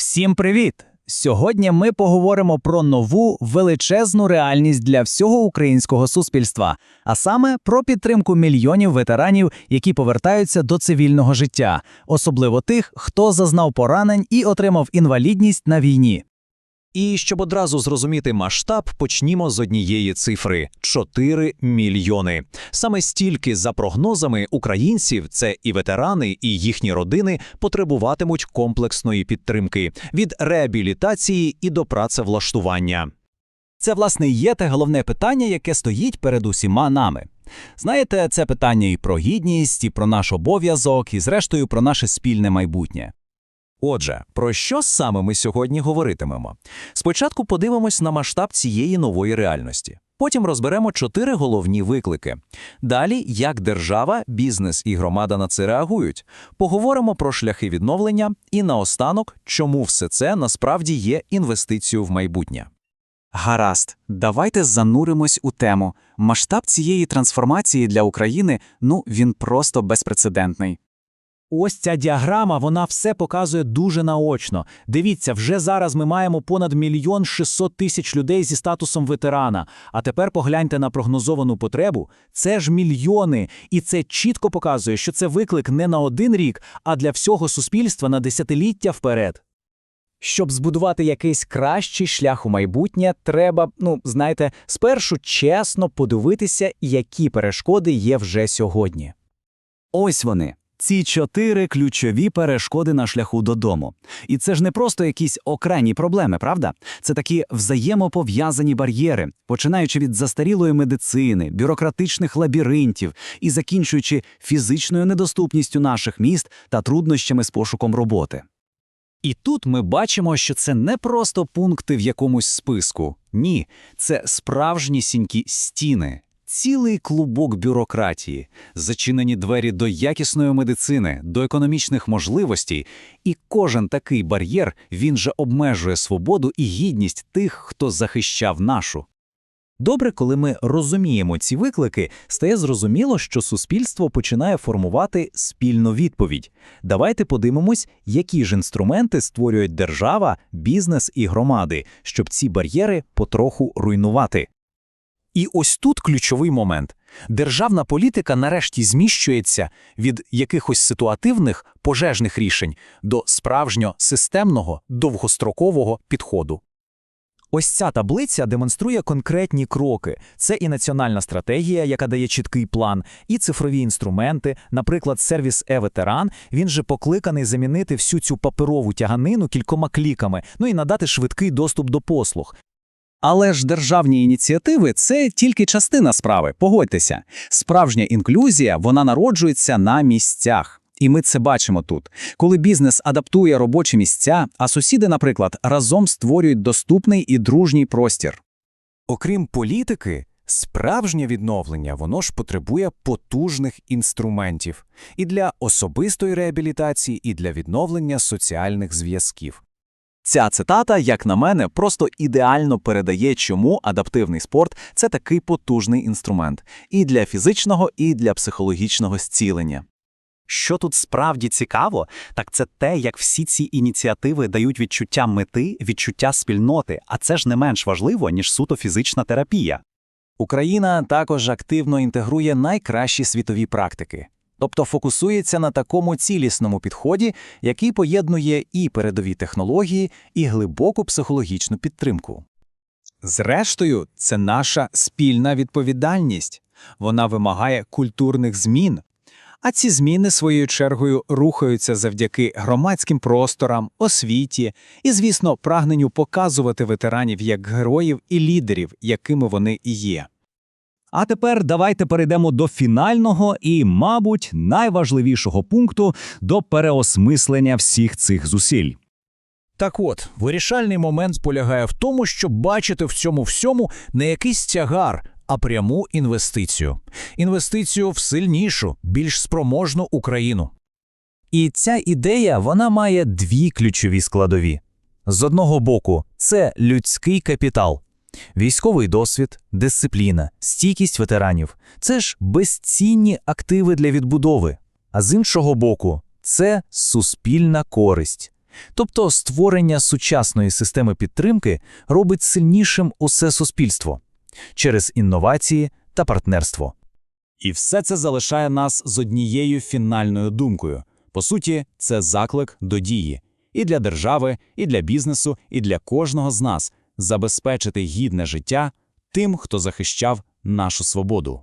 Всім привіт! Сьогодні ми поговоримо про нову величезну реальність для всього українського суспільства, а саме про підтримку мільйонів ветеранів, які повертаються до цивільного життя, особливо тих, хто зазнав поранень і отримав інвалідність на війні. І щоб одразу зрозуміти масштаб, почнімо з однієї цифри 4 мільйони. Саме стільки, за прогнозами українців, це і ветерани, і їхні родини потребуватимуть комплексної підтримки від реабілітації і до працевлаштування. Це, власне, є те головне питання, яке стоїть перед усіма нами. Знаєте, це питання і про гідність, і про наш обов'язок, і зрештою про наше спільне майбутнє. Отже, про що саме ми сьогодні говоритимемо? Спочатку подивимось на масштаб цієї нової реальності. Потім розберемо чотири головні виклики. Далі, як держава, бізнес і громада на це реагують. Поговоримо про шляхи відновлення і наостанок, чому все це насправді є інвестицією в майбутнє. Гаразд, давайте зануримось у тему. Масштаб цієї трансформації для України, ну, він просто безпрецедентний. Ось ця діаграма, вона все показує дуже наочно. Дивіться, вже зараз ми маємо понад мільйон 600 тисяч людей зі статусом ветерана. А тепер погляньте на прогнозовану потребу. Це ж мільйони, і це чітко показує, що це виклик не на один рік, а для всього суспільства на десятиліття вперед. Щоб збудувати якийсь кращий шлях у майбутнє, треба, ну, знаєте, спершу чесно подивитися, які перешкоди є вже сьогодні. Ось вони. Ці чотири ключові перешкоди на шляху додому. І це ж не просто якісь окремі проблеми, правда? Це такі взаємопов'язані бар'єри, починаючи від застарілої медицини, бюрократичних лабіринтів і закінчуючи фізичною недоступністю наших міст та труднощами з пошуком роботи. І тут ми бачимо, що це не просто пункти в якомусь списку. Ні, це справжнісінькі стіни, цілий клубок бюрократії, зачинені двері до якісної медицини, до економічних можливостей, і кожен такий бар'єр він же обмежує свободу і гідність тих, хто захищав нашу. Добре, коли ми розуміємо ці виклики, стає зрозуміло, що суспільство починає формувати спільну відповідь. Давайте подивимось, які ж інструменти створюють держава, бізнес і громади, щоб ці бар'єри потроху руйнувати. І ось тут ключовий момент. Державна політика нарешті зміщується від якихось ситуативних пожежних рішень до справжньо системного довгострокового підходу. Ось ця таблиця демонструє конкретні кроки. Це і національна стратегія, яка дає чіткий план, і цифрові інструменти, наприклад, сервіс е-ветеран. Він же покликаний замінити всю цю паперову тяганину кількома кліками, ну і надати швидкий доступ до послуг. Але ж державні ініціативи це тільки частина справи, погодьтеся. Справжня інклюзія вона народжується на місцях. І ми це бачимо тут. Коли бізнес адаптує робочі місця, а сусіди, наприклад, разом створюють доступний і дружній простір. Окрім політики, справжнє відновлення воно ж потребує потужних інструментів і для особистої реабілітації, і для відновлення соціальних зв'язків. Ця цитата, як на мене, просто ідеально передає, чому адаптивний спорт це такий потужний інструмент і для фізичного, і для психологічного зцілення. Що тут справді цікаво, так це те, як всі ці ініціативи дають відчуття мети, відчуття спільноти, а це ж не менш важливо, ніж суто фізична терапія. Україна також активно інтегрує найкращі світові практики, тобто фокусується на такому цілісному підході, який поєднує і передові технології, і глибоку психологічну підтримку. Зрештою, це наша спільна відповідальність. Вона вимагає культурних змін. А ці зміни своєю чергою рухаються завдяки громадським просторам, освіті і, звісно, прагненню показувати ветеранів як героїв і лідерів, якими вони і є. А тепер давайте перейдемо до фінального і, мабуть, найважливішого пункту до переосмислення всіх цих зусиль. Так от, вирішальний момент полягає в тому, щоб бачити в цьому всьому не якийсь тягар, а пряму інвестицію. Інвестицію в сильнішу, більш спроможну Україну. І ця ідея вона має дві ключові складові. З одного боку, це людський капітал, військовий досвід, дисципліна, стійкість ветеранів це ж безцінні активи для відбудови. А з іншого боку, це суспільна користь, Тобто створення сучасної системи підтримки робить сильнішим усе суспільство через інновації та партнерство. І все це залишає нас з однією фінальною думкою. По суті, це заклик до дії. І для держави, і для бізнесу, і для кожного з нас забезпечити гідне життя тим, хто захищав нашу свободу.